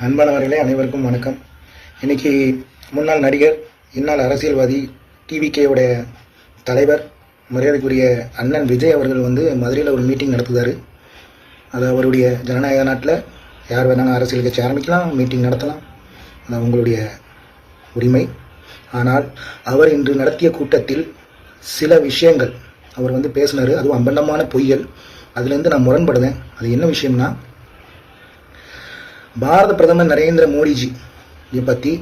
அன்பானவர்களே அனைவருக்கும் வணக்கம். இன்னைக்கு முன்னாள் நடிகர் இந்நாள் அரசியல்வாதி டிவிகேவுடைய தலைவர் மரியாதைக்குரிய அண்ணன் விஜய் அவர்கள் வந்து மதுரையில் ஒரு மீட்டிங் நடத்துதார். அது அவருடைய ஜனநாயக நாட்டில் யார் வேணாலும் அரசியல் கட்சி ஆரம்பிக்கலாம் மீட்டிங் நடத்தலாம். அது உங்களுடைய உரிமை. ஆனால் அவர் இன்று நடத்திய கூட்டத்தில் சில விஷயங்கள் அவர் வந்து பேசினார். அதுவும் அம்பண்டமான பொய்கள். அதுலேருந்து நான் முரண்படுவேன். அது என்ன விஷயம்னா பாரத பிரதமர் நரேந்திர மோடிஜி இதை பற்றி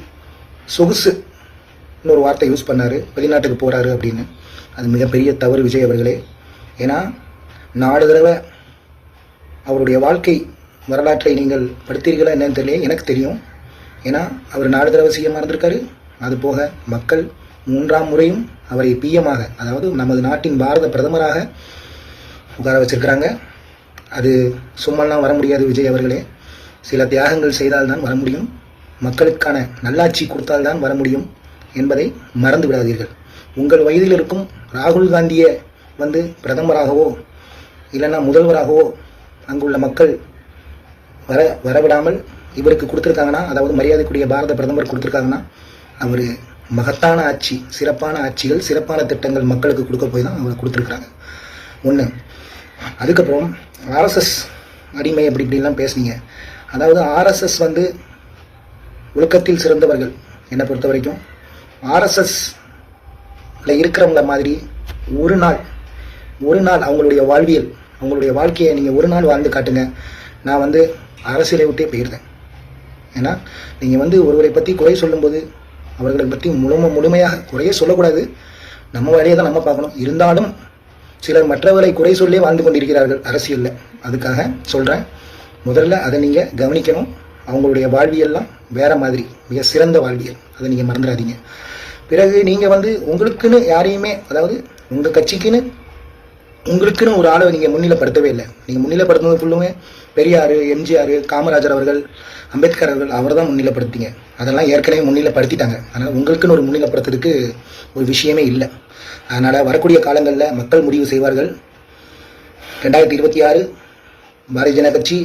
சொகுசு ஒரு வார்த்தை யூஸ் பண்ணார். வெளிநாட்டுக்கு போகிறாரு அப்படின்னு. அது மிகப்பெரிய தவறு விஜய் அவர்களே. ஏன்னா நாலு தடவை அவருடைய வாழ்க்கை வரலாற்றை நீங்கள் படுத்தீர்களா என்னன்னு தெரியல. எனக்கு தெரியும். ஏன்னா அவர் நாலு தடவை சிஎம் இருந்திருக்காரு. அது போக மக்கள் மூன்றாம் முறையும் அவரை பிஎமாக அதாவது நமது நாட்டின் பாரத பிரதமராக உட்கார வச்சிருக்கிறாங்க. அது சும்மாலாம் வர முடியாது விஜய் அவர்களே. சில தியாகங்கள் செய்தால்தான் வர முடியும். மக்களுக்கான நல்லாட்சி கொடுத்தால்தான் வர முடியும் என்பதை மறந்து விடாதீர்கள். உங்கள் வயதில் இருக்கும் ராகுல் காந்தியை வந்து பிரதமராகவோ இல்லைன்னா முதல்வராகவோ அங்குள்ள மக்கள் வர வரவிடாமல் இவருக்கு கொடுத்துருக்காங்கன்னா அதாவது மரியாதைக்குரிய பாரத பிரதமர் கொடுத்துருக்காங்கன்னா அவர் மகத்தான ஆட்சி சிறப்பான ஆட்சிகள் சிறப்பான திட்டங்கள் மக்களுக்கு கொடுக்க போய் தான் அவர் கொடுத்துருக்குறாங்க. ஒன்று அதுக்கப்புறம் ஆர்எஸ்எஸ் அடிமை அப்படி இப்படிலாம் பேசுனீங்க. அதாவது ஆர்எஸ்எஸ் வந்து ஒழுக்கத்தில் சிறந்தவர்கள். என்னை பொறுத்த வரைக்கும் ஆர்எஸ்எஸ்ல இருக்கிறவங்கள மாதிரி ஒரு நாள் ஒரு நாள் அவங்களுடைய வாழ்வியல் அவங்களுடைய வாழ்க்கையை நீங்கள் ஒரு நாள் வாழ்ந்து காட்டுங்க. நான் வந்து அரசியலை விட்டே போயிருந்தேன். ஏன்னா நீங்கள் வந்து ஒருவரை பற்றி குறை சொல்லும்போது அவர்களை பற்றி முழும முழுமையாக குறையே சொல்லக்கூடாது. நம்ம வேலையை தான் நம்ம பார்க்கணும். இருந்தாலும் சிலர் மற்றவரை குறை சொல்லி வாழ்ந்து கொண்டிருக்கிறார்கள் அரசியலில். அதுக்காக சொல்கிறேன் முதல்ல அதை நீங்கள் கவனிக்கணும். அவங்களுடைய வாழ்வியல்லாம் வேற மாதிரி மிக சிறந்த வாழ்வியல். அதை நீங்கள் மறந்துடாதீங்க. பிறகு நீங்கள் வந்து உங்களுக்குன்னு யாரையுமே அதாவது உங்கள் கட்சிக்குன்னு உங்களுக்குன்னு ஒரு ஆளை நீங்கள் முன்னிலைப்படுத்தவே இல்லை. நீங்கள் முன்னிலைப்படுத்துனது ஃபுல்லுமே பெரியார் எம்ஜிஆர் காமராஜர் அவர்கள் அம்பேத்கர் அவர்கள் அவர் தான் முன்னிலைப்படுத்திங்க. அதெல்லாம் ஏற்கனவே முன்னிலைப்படுத்திட்டாங்க. அதனால் உங்களுக்குன்னு ஒரு முன்னிலைப்படுத்துறதுக்கு ஒரு விஷயமே இல்லை. அதனால் வரக்கூடிய காலங்களில் மக்கள் முடிவு செய்வார்கள். ரெண்டாயிரத்தி இருபத்தி ஆறு பாரதிய ஜனதா கட்சி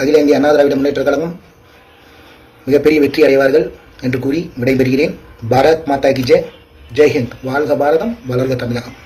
அகில இந்திய அண்ணா திராவிட முன்னேற்ற கழகம் மிகப்பெரிய வெற்றி அடைவார்கள் என்று கூறி விடைபெறுகிறேன். பாரத் மாதா கி ஜெய் ஜெய்ஹிந்த் வாழ்க பாரதம் வளர்க தமிழகம்.